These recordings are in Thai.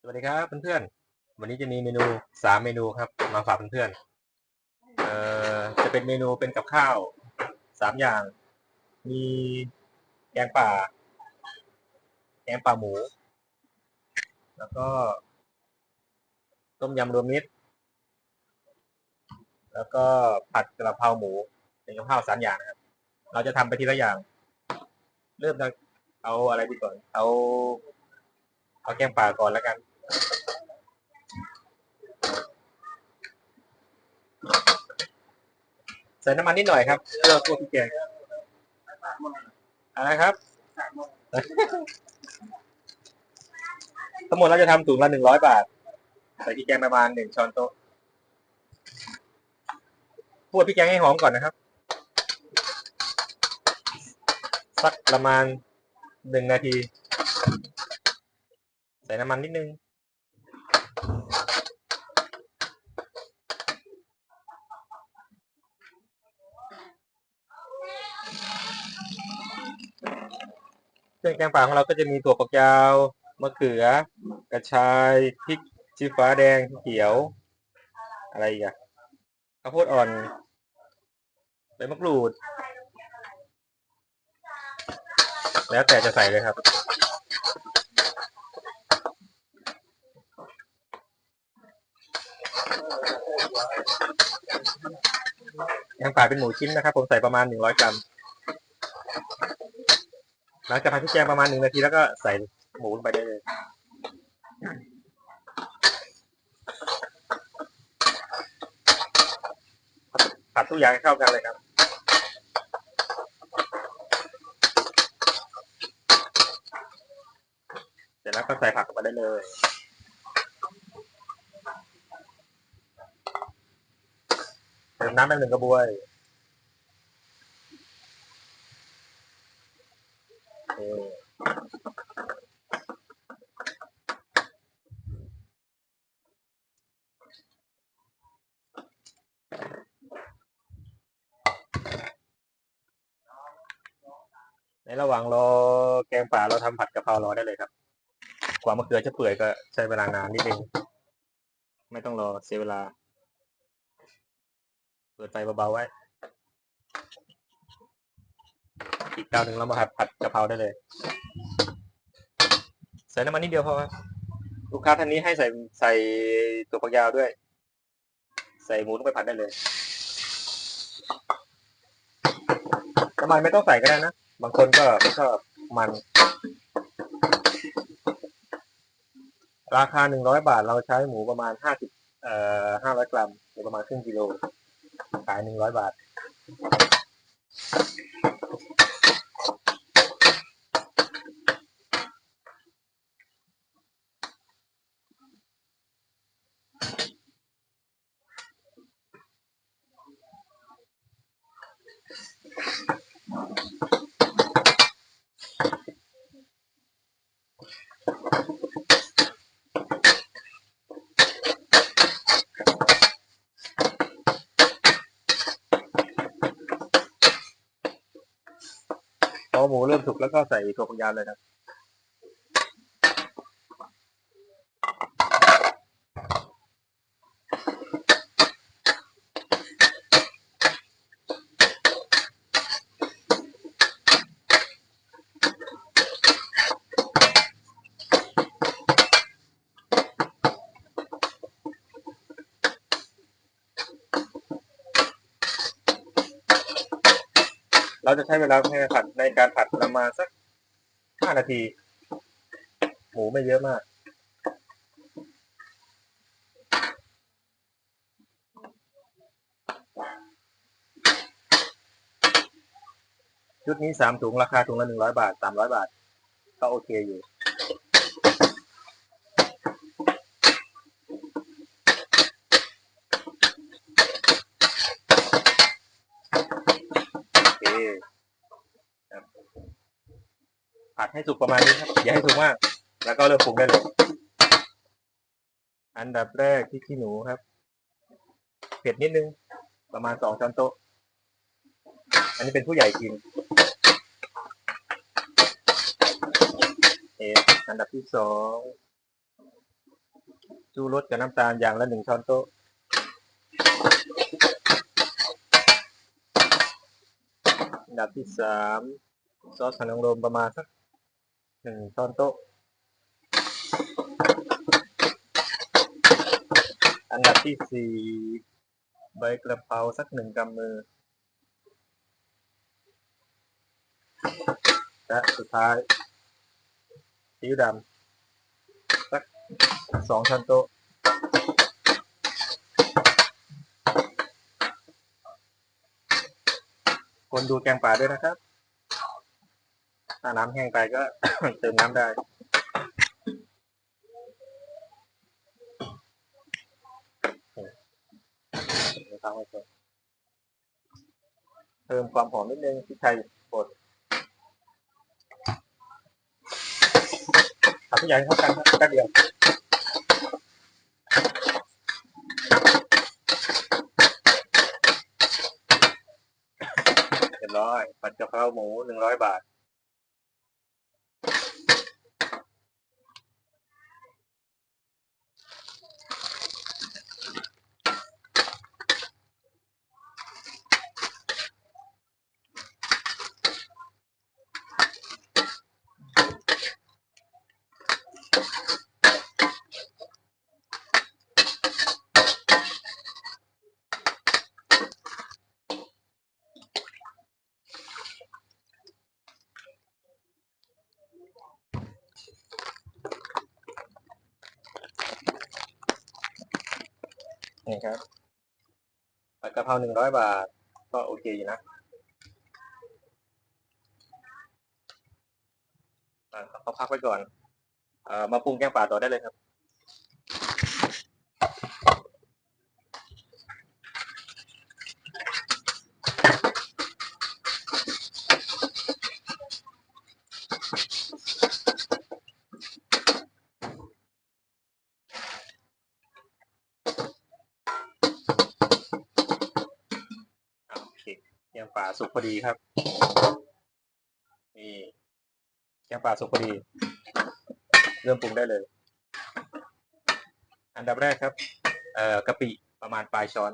สวัสดีครับเพื่อนๆ วันนี้จะมีเมนูสามเมนูครับมาฝากเพื่อนๆ เอ่อจะเป็นเมนูเป็นกับข้าวสามอย่าง มีแกงป่า แกงป่าหมู แล้วก็ ต้มยำรวมมิตร แล้วก็ผัดกระเพราหมู เป็นกับข้าวสามอย่างนะครับ เราจะทำไปทีละอย่าง เริ่มจากเอาอะไรดีก่อน เอา เอาแกงป่าก่อนแล้วกัน ใส่น้ำมันนิดหน่อยครับเพื่อพวกพริกแกงอะไรครับทั้งหมดเราจะทำถุงละหนึ่งร้อยบาท ใส่พริกแกงประมาณหนึ่งช้อนโต๊ะพวกพริกแกงให้หอมก่อนนะครับ สักประมาณหนึ่งนาที ใส่น้ำมันนิดนึง เครื่องแกงป่าของเราก็จะมีถั่วฝักยาวมะเขือ กระชายพริกชี้ฟ้าแดงเขียว อะไรอีกอะข้าวโพดอ่อนใบมะกรูด แล้วแต่จะใส่เลยครับ แกงป่าเป็นหมูชิ้นนะครับ ผมใส่ประมาณหนึ่งร้อยกรัม หลังจากผัดพริกแกงประมาณหนึ่งนาทีแล้วก็ใส่หมูลงไปได้เลยผัดทุกอย่างให้เข้ากันเลยครับเสร็จแล้วก็ใส่ผักลงไปได้เลย เติ มน้ำไปหนึ่งกระบวยในระหว่างรอแกงป่าเราทำผัดกะเพรารอได้เลยครับ กว่ามะเขือจะเปื่อยก็ใช้เวลานานนิดนึง ไม่ต้องรอเสียเวลา เปิดไฟเบาๆไว้ อีกเตาหนึ่งเรามาผัดผัดกะเพราได้เลย ใส่น้ำมันนิดเดียวพอครับลูกค้าท่านนี้ให้ใส่ใส่ตัวฝักยาวด้วย ใส่หมูลงไปผัดได้เลยน้ำมันไม่ต้องใส่ก็ได้นะ บางคนก็ชอบมัน ราคาหนึ่งร้อยบาทเราใช้หมูประมาณห้าสิบเอ่อห้าร้อยกรัมหรือประมาณครึ่งกิโล ขายหนึ่งร้อยบาท หมูเริ่มสุกแล้วก็ใส่ถั่วฝักยาวเลยครับ เราจะใช้เวลาในการผัดในการผัดประมาณสักห้านาที หมูไม่เยอะมากชุดนี้สามถุงราคาถุงละหนึ่งร้อยบาทสามร้อยบาท ก็โอเคอยู่ โอเคครับ ดให้สุกประมาณนี้ครับอย่าให้สุกมาก แล้วก็เริ่มปรุงได้เลยอันดับแรกที่ขี้หนูครับ เผ็ดนิดนึง ประมาณสองช้อนโต๊ะ อันนี้เป็นผู้ใหญ่กินเออันดับที่สองชูรสกับน้ำตาลอย่างละหนึ่งช้อนโต๊ะอันดับที่สามซอสหอยนางรมประมาณสัก หนึ่งช้อนโต๊ะ อันดับที่สี่ใบกระเพราสักหนึ่งกำมือ และสุดท้ายซีอิ๊วดำสักสองช้อนโต๊ะคนดูแกงป่าด้วยนะครับ ถ้าน้ำแห้งไปก็ เติมน้ำได้เดี๋ยวทำให้อนเพิ่มความหอมนิดนึงพริกไทยป่นทำทุกอย่างให้เข้ากันแป๊บเดียวเรียบร้อยผัดกะเพราหมูหนึ่งร้อยบาท เพราหนึ่งร้อยบาท ก็โอเคอยู่นะเขาพักไว้ก่อนอมาปรุงแกงป่าต่อได้เลยครับ สุกพอดีครับ นี่แกงป่าสุกพอดี เริ่มปรุงได้เลย อันดับแรกครับ เอ่อกะปิประมาณปลายช้อน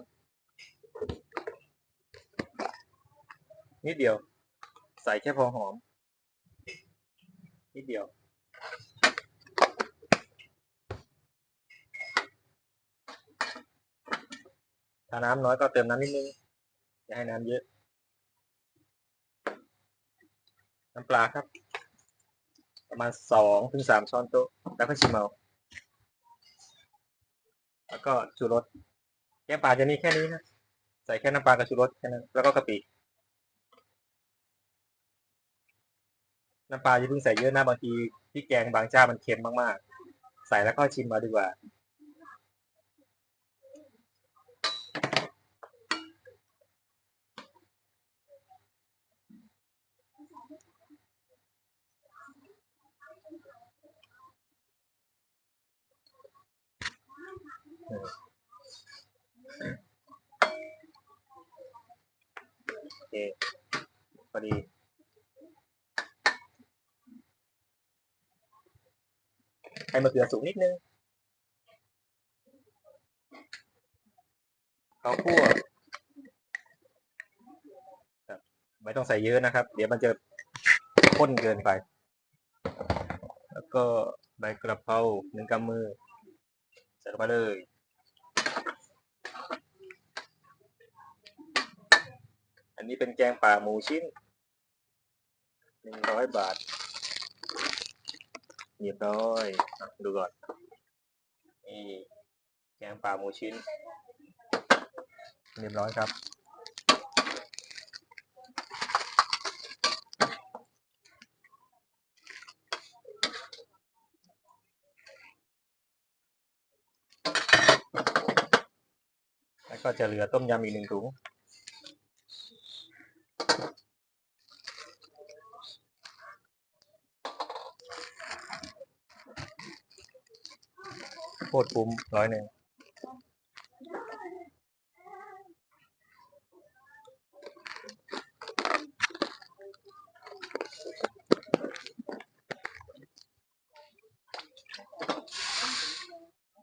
นิดเดียว ใส่แค่พอหอม นิดเดียวถ้าน้ำน้อยก็เติมน้ำนิดนึงอย่าให้น้ำเยอะ น้ำปลาครับ ประมาณสองถึงสามช้อนโต๊ะแล้วก็ชิมเอาแล้วก็ชูรสแกงป่าจะมีแค่นี้นะใส่แค่น้ำปลากับชูรสแค่นั้นแล้วก็กะปิน้ำปลาอย่าเพิ่งใส่เยอะนะบางทีพริกแกงบางเจ้ามันเค็มมากๆ ใส่แล้วก็ชิมมาดีกว่า โอเคพอดีให้มะเขือสุกนิดนึงข้าวคั่วไม่ต้องใส่เยอะนะครับ เดี๋ยวมันจะข้นเกินไป แล้วก็ใบกระเพราหนึ่งกำมือใส่ลงไปเลย อันนี้เป็นแกงป่าหมูชิ้นหนึ่งร้อยบาทเรียบร้อยดูก่อนนี่แกงป่าหมูชิ้น เรียบร้อยครับ แล้วก็จะเหลือต้มยำอีกหนึ่งถุง ตรคุ้มร้อยหนึ่ง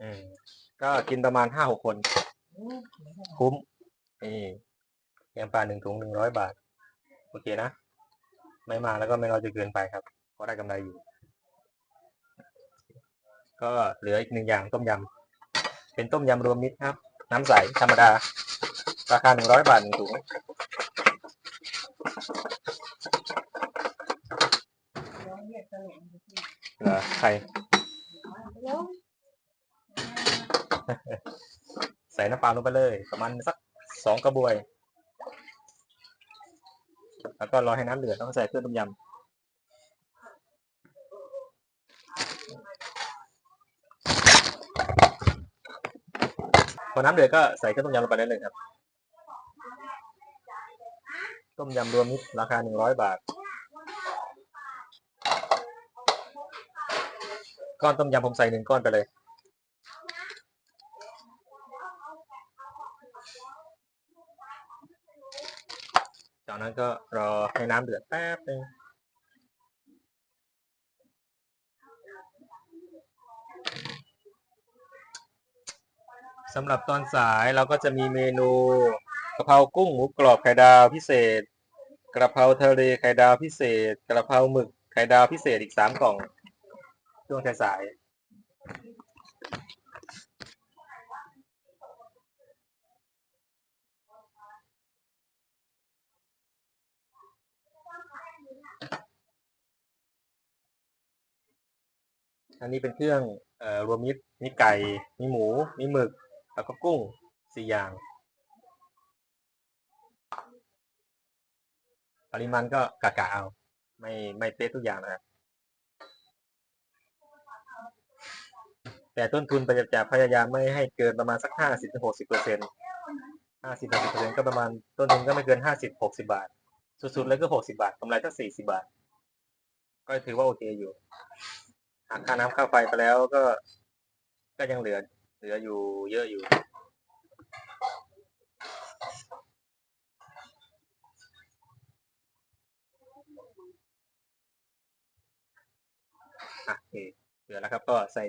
อืมก็กินประมาณห้าหกคน คุ้มนี่แกงปลาหนึ่งถุงหนึ่งร้อยบาท โอเคนะ ไม่มาแล้วก็ไม่น้อยจนเกินไปครับ ก็ได้กำไรอยู่ ก็เหลืออีกหนึ่งอย่างต้มยำ เป็นต้มยำรวมมิตรครับ น้ำใสธรรมดา ราคาหนึ่งร้อยบาทหนึ่งถุงเหรอใครใส่น้ำปลาลงไปเลย ประมาณสักสองกระบวย แล้วก็รอให้น้ำเดือดแล้วก็ใส่เครื่องต้มยำ พอน้ำเดือดก็ใส่เครื่องต้มยำลงไปได้เลยครับ ต้มยำรวมมิตรราคาหนึ่งร้อยบาท ก้อนต้มยำผมใส่หนึ่งก้อนไปเลย จากนั้นก็รอให้น้ำเดือดแป๊บนึง สำหรับตอนสายเราก็จะมีเมนูกะเพรากุ้งหมูกรอบไข่ดาวพิเศษกระเพราทะเลไข่ดาวพิเศษกระเพราหมึกไข่ดาวพิเศษอีกสามกล่องช่วงสายอันนี้เป็นเครื่องเอ่อรวมมิตรมีไก่ มีหมู มีหมึก แล้วก็กุ้งสี่อย่าง ปริมาณก็กะกะเอา ไม่ไม่เป๊ะทุกอย่างนะแต่ต้นทุนจะจะพยายามไม่ให้เกินประมาณสักห้าสิบถึงหกสิบเปอร์เซ็นต์ห้าสิบหกสิบเปอร์เซ็นต์ก็ประมาณต้นทุนก็ไม่เกินห้าสิบหกสิบาท สุดๆเลยก็หกสิบาทกำไรสักสี่สิบาท ก็ถือว่าโอเคอยู่หักค่าน้ำค่าไฟไปแล้วก็ก็ยังเหลือ เหลืออยู่เยอะอยู่อะโอเคเหลือแล้วครับ ก็ใส่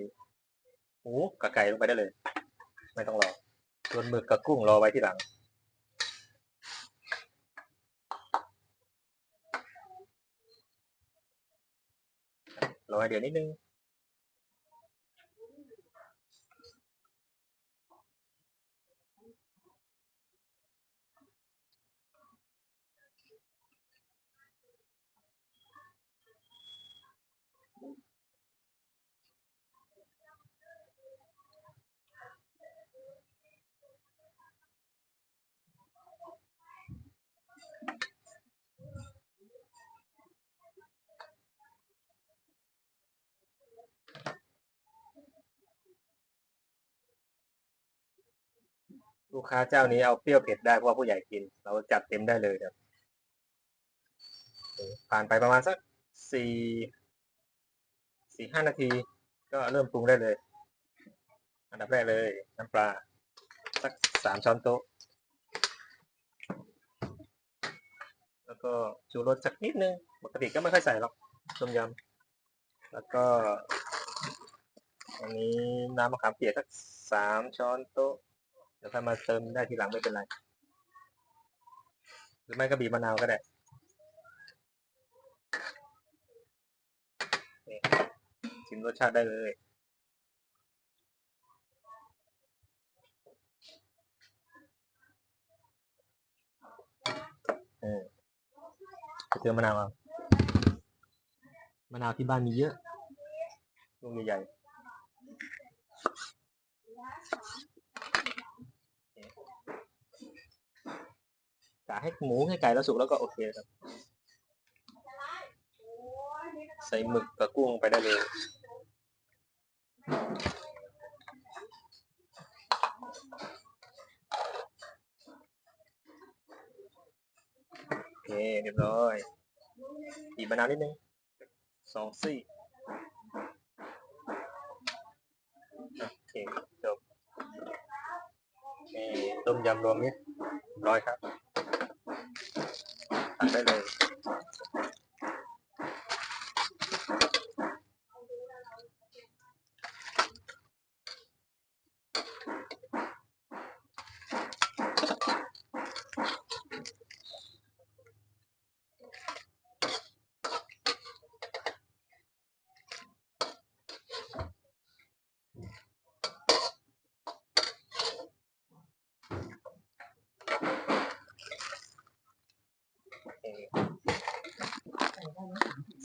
หมูกับไก่ลงไปได้เลย ไม่ต้องรอส่วนหมึกกับกุ้งรอไว้ที่หลังรอให้เดือดนิดนึง ลูกค้าเจ้านี้เอาเปรี้ยวเผ็ดได้เพราะว่าผู้ใหญ่กิน เราจัดเต็มได้เลยครับผ่านไปประมาณสักสี่สี่ห้านาที ก็เริ่มปรุงได้เลย อันดับแรกเลยน้ำปลาสักสามช้อนโต๊ะ แล้วก็ชูรสสักนิดนึงปกติก็ไม่ค่อยใส่หรอกต้มยำแล้วก็อันนี้น้ำมะขามเปียกสักสามช้อนโต๊ะ ดี๋ยวค่อยมาเติมได้ทีหลังไม่เป็นไร หรือไม่ก็บีบมะนาวก็ได้ชิมรสชาติได้เลยเออเติมมะนาวเอามะนาวที่บ้านมีเยอะลูกใหญ่ กะให้หมูให้ไก่แล้วสุกแล้วก็โอเคครับ ใส่หมึกกับกุ้งไปได้เลยโอเคเรียบร้อยบีบมะนาวนิดนึงสองซี่โอเคจบนี่ต้มยำรวมมิตรเรียบร้อยครับ ได้เลย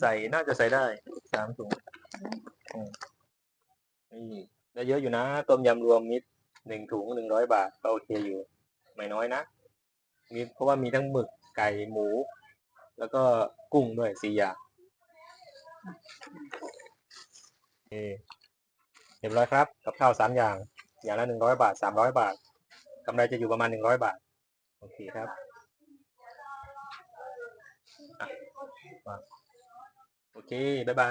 ส่น่าจะใส่ได้สามถุงนี่ได้เยอะอยู่นะ ต้มยำรวมมิตรหนึ่งถุงหนึ่งร้อยบาทก็โอเคอยู่ ไม่น้อยนะมีเพราะว่ามีทั้งหมึกไก่หมู แล้วก็กุ้งด้วยสี่อย่างเรียบร้อยครับกับข้าวสามอย่าง อย่างละหนึ่งร้อยบาทสามร้อยบาทกำไรจะอยู่ประมาณหนึ่งร้อยบาท โอเคครับ อะม